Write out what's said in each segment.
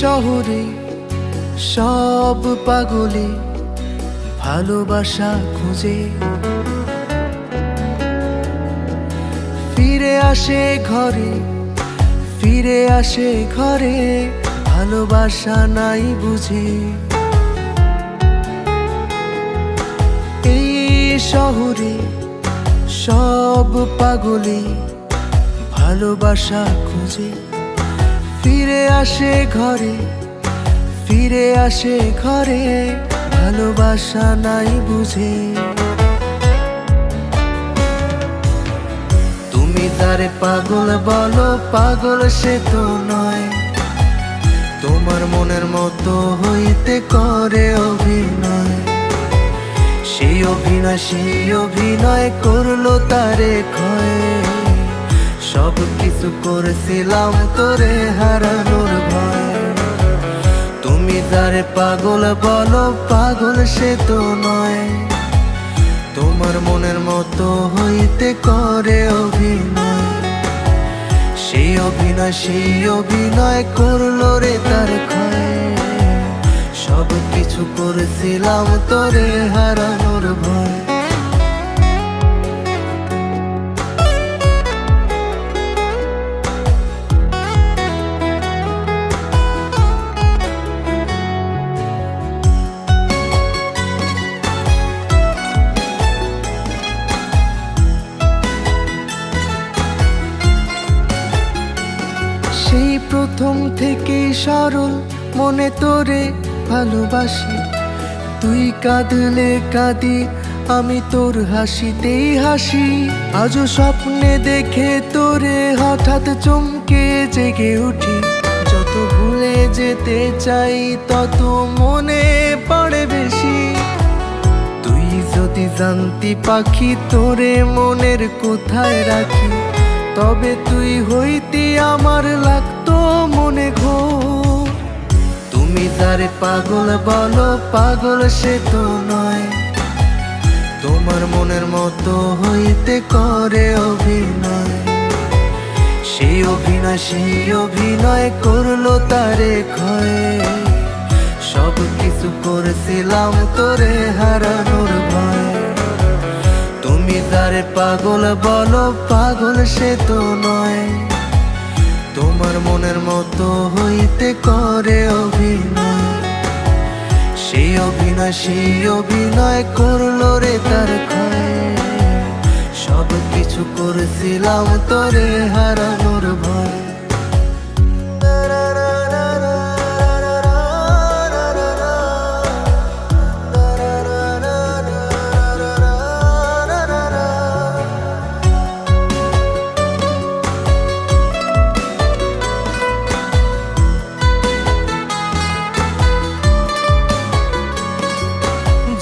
শহরে সব পাগলে ভালোবাসা খুঁজে ফিরে আসে ঘরে, ফিরে আসে ঘরে, ভালোবাসা নাই বুঝে। এই শহরে সব পাগলে ভালোবাসা খুঁজে। ফিরে আসে ঘরে, ফিরে আসে ঘরে, ভালোবাসা নাই বুঝে। তুমি তারে পাগল বলো, পাগল সে তো নয়। তোমার মনের মতো হইতে করে অভিনয়। সেই অভিনয় সেই অভিনয় করল তারে সব কিছু করেছিলাম তোরে হারানোর ভয়। তুমি যারে পাগল বলো, পাগল সে তো নয়। তোমার মনের মতো হইতে করে অভিনয় অভিনয় সেই অভিনয় করল রে তার সব কিছু করেছিলাম তোরে হারানোর ভয়। সরল, মনে তোরে ভালোবাসি। তুই কাঁদলে কাঁদি, আমি তোর হাসিতেই হাসি। আজও স্বপ্নে দেখে তোরে হঠাৎ চমকে জেগে উঠি। যত ভুলে যেতে চাই, তত মনে পড়ে বেশি। তুই যদি জানতি পাখি, তোরে মনের কোথায় রাখি? তবে তুই হইতি আমার লাগতো মনে ঘো তুমি তারে পাগল বলো, পাগল সে তো নয়। তোমার মনের মতো হইতে করে অভিনয়। সেই অভিনয় সেই অভিনয় করল তারে ক্ষয়। সব কিছু করেছিলাম তোরে হারানোর ভয়। তুমি তারে পাগল বলো, পাগল সে তো নয়। তোমার মনের মতো হইতে করে অভিনয়। সে অভিনয় সে অভিনয় করল রে তার সব কিছু করেছিলাম তোরে হারানোর ভয়।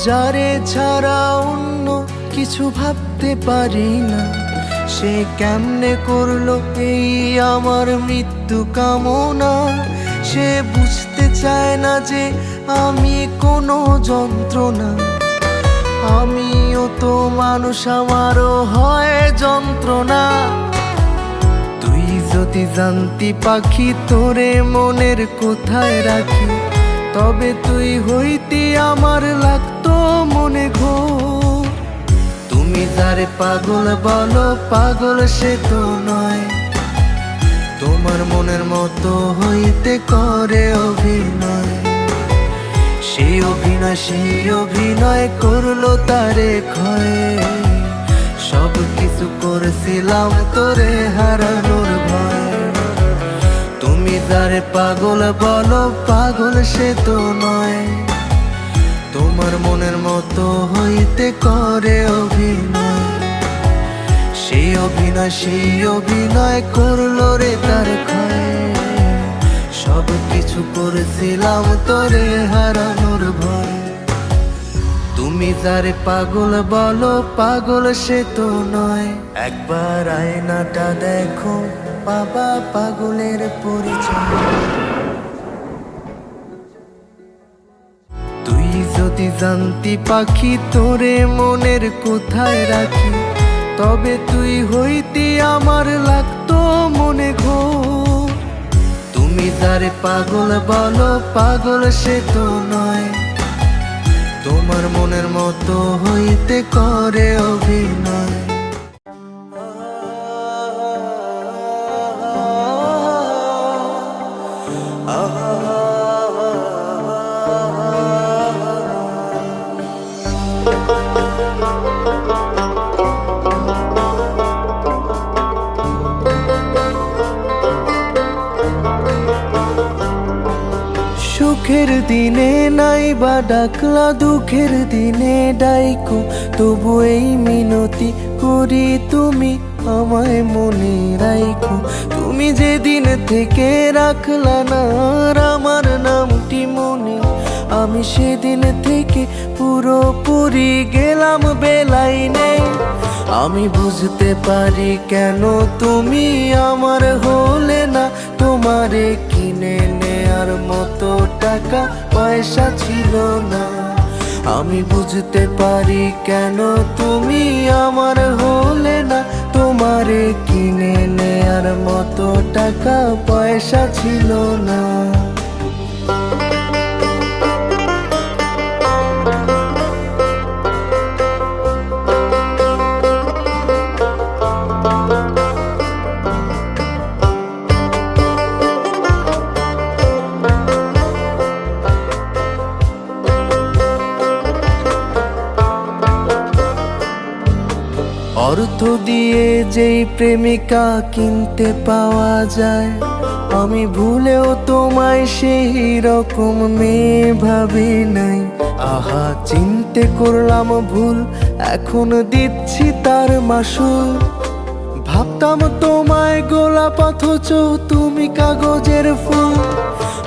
যারে ছাড়া অন্য কিছু ভাবতে পারি না সে কেমনে করল এই আমার মৃত্যু কামনা? সে বুঝতে চায় না যে আমি কোনো যন্ত্রণা। আমিও তো মানুষ, আমারও হয় যন্ত্রণা। তুই যদি জানতি পাখি, তোরে মনের কোথায় রাখি? তবে তুই হইতে আমার লাগতো মনে ঘো তুমি যারে পাগল বলো, পাগল সে তো নয়। তোমার মনের মতো হইতে করে অভিনয়। সেই অভিনয় সেই অভিনয় করল তারে ক্ষয়। সব কিছু করেছিলাম তোরে তুমি যারে পাগল বলো, পাগল সে তো নয়। তোমার মনের মতো হইতে করে অভিনয়। সেই অভিনয় সেই অভিনয় করল রে তার সব কিছু করেছিলাম তোরে হারানোর ভয়। তুমি যারে পাগল বলো, পাগল সে তো নয়। একবার আয়নাটা দেখো। বাবা পাগলের পরিচয়। তুই যদি জানতি পাখি, তোরে মনের কোথায় রাখি? তবে তুই হইতি আমার লাগতো মনে ঘো তুমি যারে পাগল বলো, পাগল সে তো নয়। তোমার মনের মতো হইতে করে অভিনয়। দিনে নাই বা ডাকলা দুঃখের দিনে ডাইকো। তবু এই মিনতি করি তুমি আমায় মনে রাইখো। তুমি যেদিন থেকে রাখলা না আমার নামটি মনে, আমি সেদিন থেকে পুরোপুরি গেলাম বেলাই নেই। আমি বুঝতে পারি কেন তুমি আমার হলে না, তোমারে কিনে নেয়ার মতো টাকা, পয়সা ছিল না। আমি বুঝতে পারি কেন তুমি আমার হলে না। তোমারে কিনে নেয়ার মতো টাকা, পয়সা ছিল না। দিয়ে যেই প্রেমিকা কিনতে পাওয়া যায়, আমি ভুলেও তোমায় সেই রকম মেয়ে ভাবি নাই। আহা, চিনতে করলাম ভুল, এখন দিচ্ছি তার মাসুল। ভাবতাম তোমায় গোলাপ অথচ তুমি কাগজের ফুল।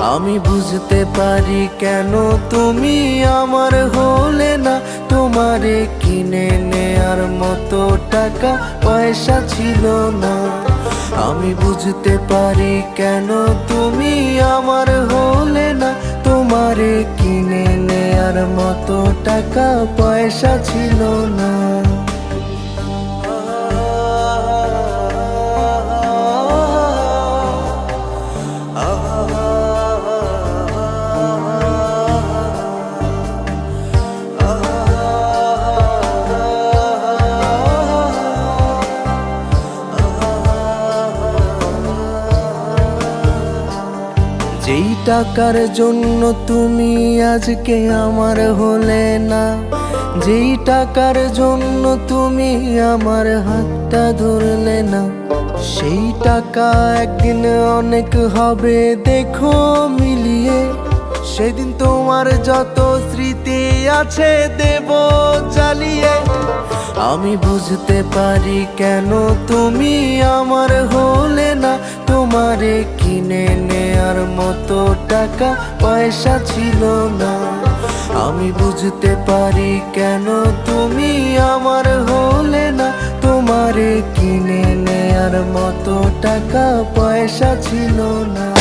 আমি বুঝতে পারি কেন তুমি আমার হলে না। তোমারে কিনে নেয়ার মতো টাকা, পয়সা ছিল না। আমি বুঝতে পারি কেন তুমি আমার হলে না। তোমারে কিনে নেয়ার মতো টাকা, পয়সা ছিল না। টাকার জন্য তুমি আজকে আমার হলে না। যেই টাকার জন্য তুমি আমার হাতটা ধরলে না, সেই টাকা একদিন অনেক হবে, দেখো মিলিয়ে। সেদিন তোমার যত আছে দেব জ্বালিয়ে। আমি বুঝতে পারি কেন তুমি আমার হলে না। তোমারে কিনে নেয়ার মতো টাকা, পয়সা ছিল না। আমি বুঝতে পারি কেন তুমি আমার হলে না। তোমারে কিনে নেয়ার মতো টাকা, পয়সা ছিল না।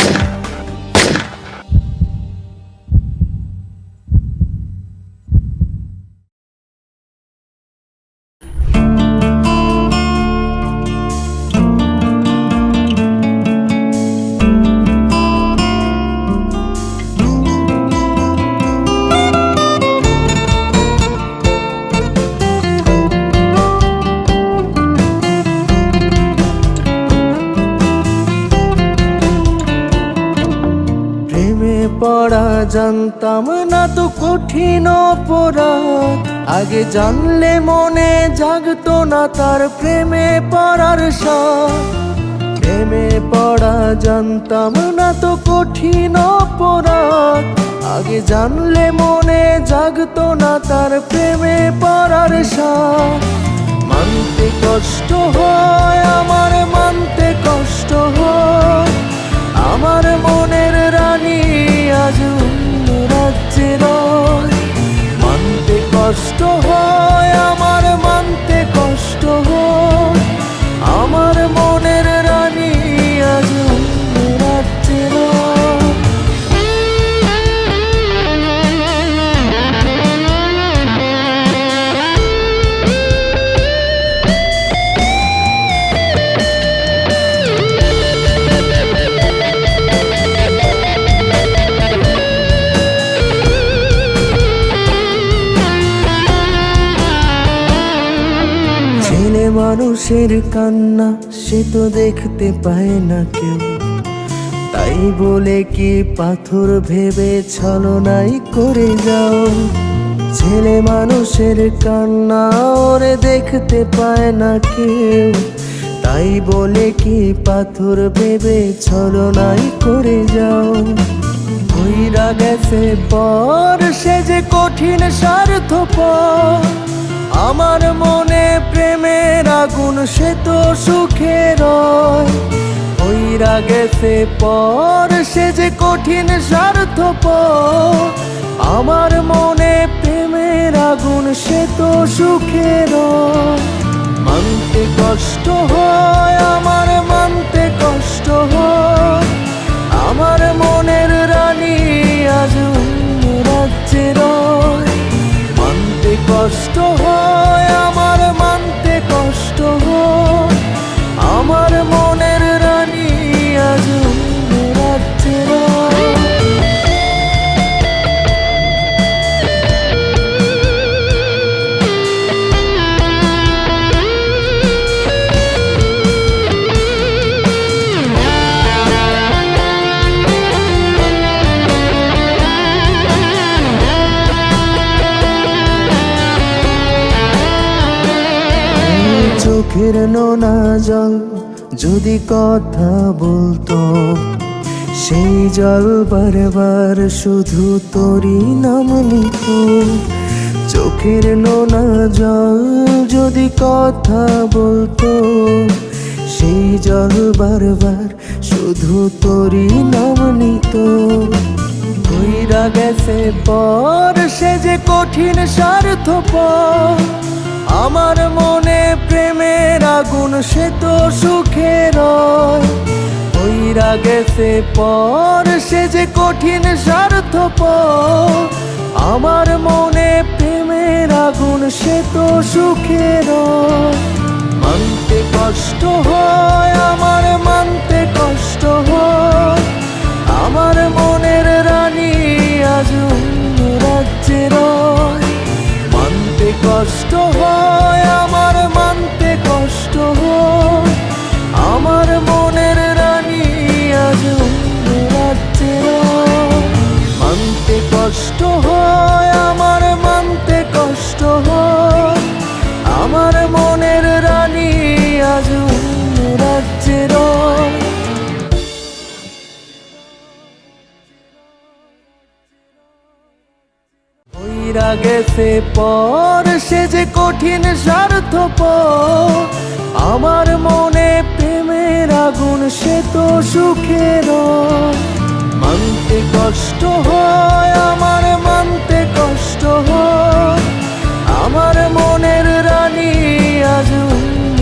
কঠিন অপরাধ। আগে জানলে মনে জাগতো না তার প্রেমে পড়ার সাথ প্রেমে পড়া জানতাম না তো কঠিন অপরাধ। আগে জানলে মনে জাগতো না তার প্রেমে পড়ার সাথ মানতে কষ্ট হয় মানুষের কান্না সে তো দেখতে পায় না কেউ। তাই বলে কি পাথর ভেবে ছলনাই করে যাও? ছেলে মানুষের কান্না ওরে দেখতে পায় না কেউ। তাই বলে কি পাথর ভেবে ছলনাই করে যাও? হইরা গেছে পর সে যে কঠিন স্বার্থ আমার মনে প্রেমের আগুন, সে তো সুখে রয়। হইরা গেছে পর, সে যে কঠিন স্বার্থ আমার মনে প্রেমের আগুন, সে তো সুখে রয়। মানতে কষ্ট হয়, আমার মানতে কষ্ট হয়। আমার মনের রানী আজ রাজ্যের কষ্ট হয় আমার মানতে কষ্ট হয় আমার মনের চোখের নোনা জল যদি কথা বলতো, সেই জল বারবার শুধু তোরই নাম নিত চোখের নোনা জল যদি কথা বলতো, সেই জল বারবার শুধু তোরই নাম নিত গেছে পর সে যে কঠিন স্বার্থ আমার মনে প্রেমের আগুন, সে তো সুখের। রয় গেছে পর, সে যে কঠিন স্বার্থ আমার মনে প্রেমের আগুন, সে তো সুখের। রয় মানতে কষ্ট হয় মানতে কষ্ট হয়। গেছে পর সে যে কঠিন স্বার্থ আমার মনে প্রেমের আগুন, সে তো সুখের। মানতে কষ্ট হয়, আমার মানতে কষ্ট হয়। আমার মনের রানী আজ অন্য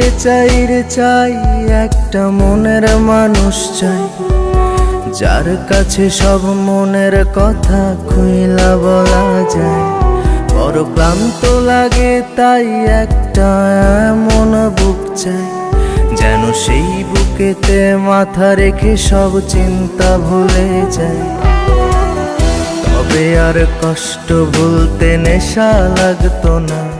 রে চাই রে চাই, একটা মনের মানুষ চাই। যার কাছে সব মনের কথা খুইলা বলা যায়। বড় ক্লান্ত লাগে তাই একটা এমন বুক চাই। যেন সেই বুকেতে মাথা রেখে সব চিন্তা ভুলে যায় তবে আর কষ্ট ভুলতে নেশা লাগতো না।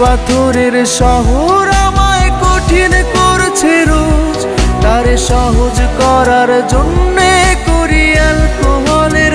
পাথরের শহর আমায় কঠিন করছে রোজ। তার সহজ করার জন্যে করি অ্যালকোহলের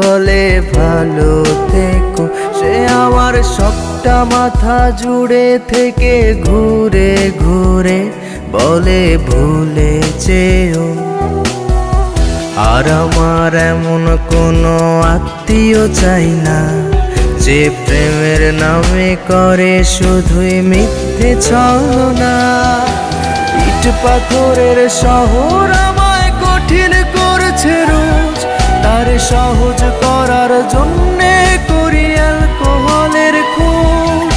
বলে ভালো থেকো। সে আমার সবটা মাথা জুড়ে থেকে ঘুরে ঘুরে বলে ভুলে যেও আর আমার এমন কোনো আত্মীয় চাই না, যে প্রেমের নামে করে শুধুই মিথ্যে ছলনা। ইট পাথরের শহর আমায় তার সহজ করার জন্যে করি অ্যালকোহলের খোঁজ।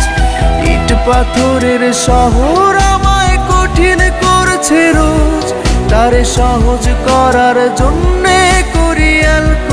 ইট পাথরের শহর আমায় কঠিন করছে রোজ। তারে সহজ করার জন্যে করি অ্যালকোহলের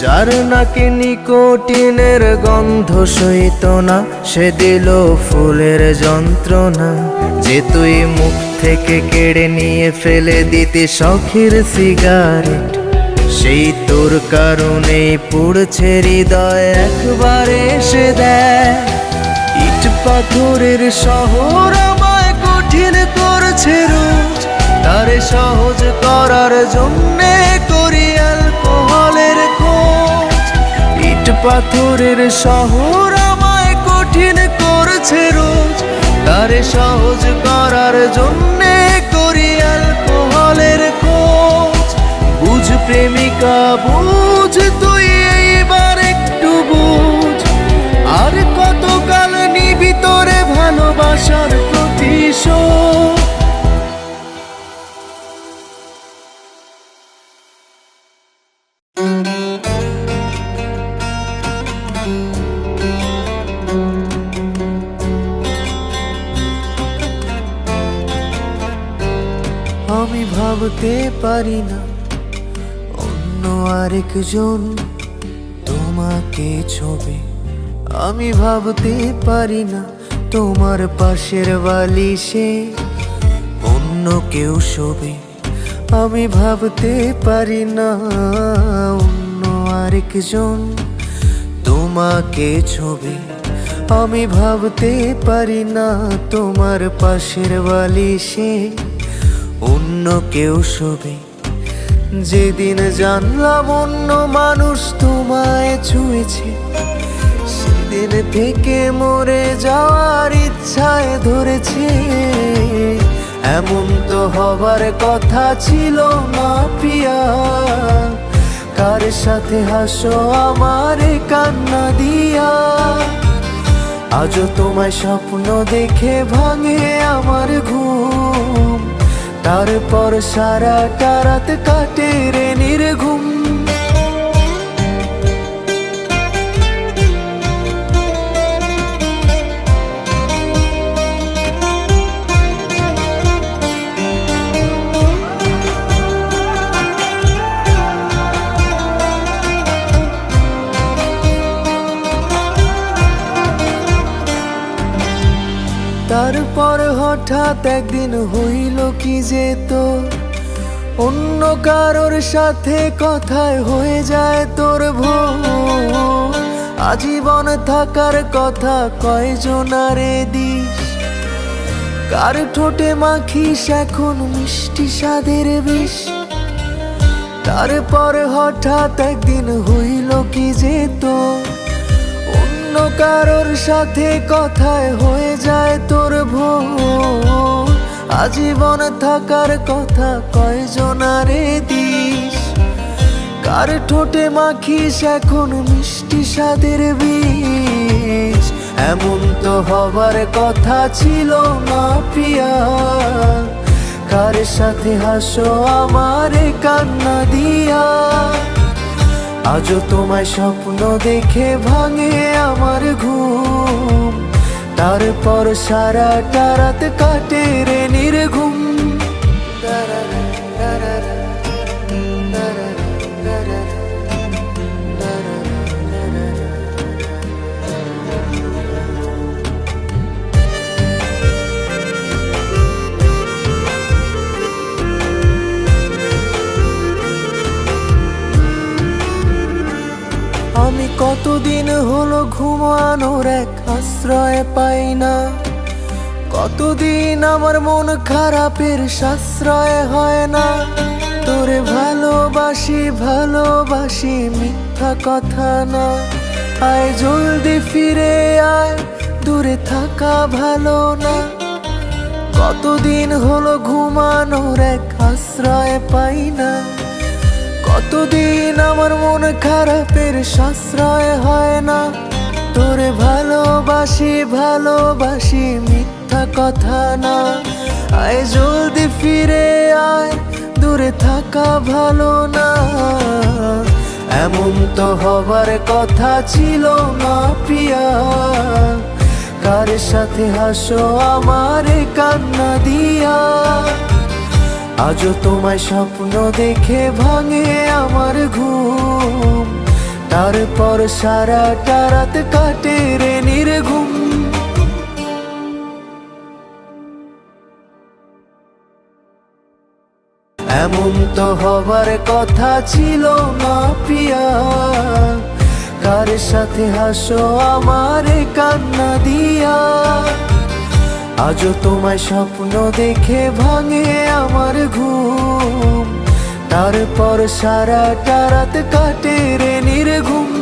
যার নাকি নিকোটিনের গন্ধ সইত না, সে দিল ফুলের যন্ত্রণা। যে তুই মুখ থেকে কেড়ে নিয়ে ফেলে দিতে শখের সিগারেট, সেই তোর কারণে পুড়ছে হৃদয় একবার এসে দেয়। ইট পাথরের শহর আমায় কঠিন করছে রোজ, তারে সহজ করার জন্যে পাথরের শহর আমায় কঠিন করছে রোজ। তারে সহজ করার জন্যে করি অ্যালকোহলের খোঁজ। বুঝ প্রেমিকা, বুঝ তুই এইবার একটু বুঝ। আর কতকাল নিবি তোরে ভালোবাসার প্রতিশোধ পারি না অন্য আরেকজন তোমাকে ছবি। আমি ভাবতে পারি না তোমার পাশের বালিশে অন্য কেউ শোবে। আমি ভাবতে পারি না অন্য আরেকজন তোমাকে ছবি। আমি ভাবতে পারি না তোমার পাশের বালিশে অন্য কেউ শোবে। যেদিন জানলাম অন্য মানুষ তোমায় ছুঁয়েছে, সেদিন থেকে মরে যাওয়ার ইচ্ছায় ধরেছে। এমন তো হবার কথা ছিল না পিয়া। কার সাথে হাসো আমারে কান্না দিয়া। আজও তোমায় স্বপ্ন দেখে ভাঙে আমার ঘুম। তারপর সারাটা রাত কাটে রে নির্ঘুম। তারপর হঠাৎ একদিন হইল কি যে তোর অন্য কারোর সাথে কথায় হয়ে যায় তোর ভোর। আজীবন থাকার কথা কয়জনারে দিস কার ঠোঁটে মাখিস এখন মিষ্টি স্বাদের বিষ? তারপর হঠাৎ একদিন হইল কি যে তো? অন্য কারোর সাথে কথায় হয়ে যায় তোর ভোর। আজীবন থাকার কথা কয়জনারে দিস? কার ঠোঁটে মাখিস এখন মিষ্টি স্বাদের বিষ এমন তো হবার কথা ছিল না প্রিয়া। কার সাথে হাসো আমার কান্না দিয়া? আজও তোমায় স্বপ্ন দেখে ভাঙে আমার ঘুম। তারপর সারাটা রাত কাটে রে নির্ঘুম। আমি কতদিন হলো ঘুমানোর এক আশ্রয় পাই না। কতদিন আমার মন খারাপের সাশ্রয় হয় না। তোরে ভালোবাসি ভালোবাসি, মিথ্যা কথা না। আয় জলদি ফিরে আয়, দূরে থাকা ভালো না। কতদিন হলো ঘুমানোর এক আশ্রয় পাই না। কতদিন আমার মন খারাপের সাশ্রয় হয় না? তোরে ভালোবাসি ভালোবাসি, মিথ্যা কথা না। আয় জলদি ফিরে আয়, দূরে থাকা ভালো না। এমন তো হবার কথা ছিল না প্রিয়া। কার সাথে হাসো আমার কান্না দিয়া? আজও তোমায় স্বপ্ন দেখে ভাঙে আমার ঘুম। তারপর সারাটা রাত কাটে রে নির্ঘুম। এমন তো হবার কথা ছিল না প্রিয়া কার সাথে হাসো আমার কান্না দিয়া। আজও তোমায় স্বপ্ন দেখে ভাঙে আমার ঘুম। তারপর সারাটা রাত কাটে রে নির্ঘুম।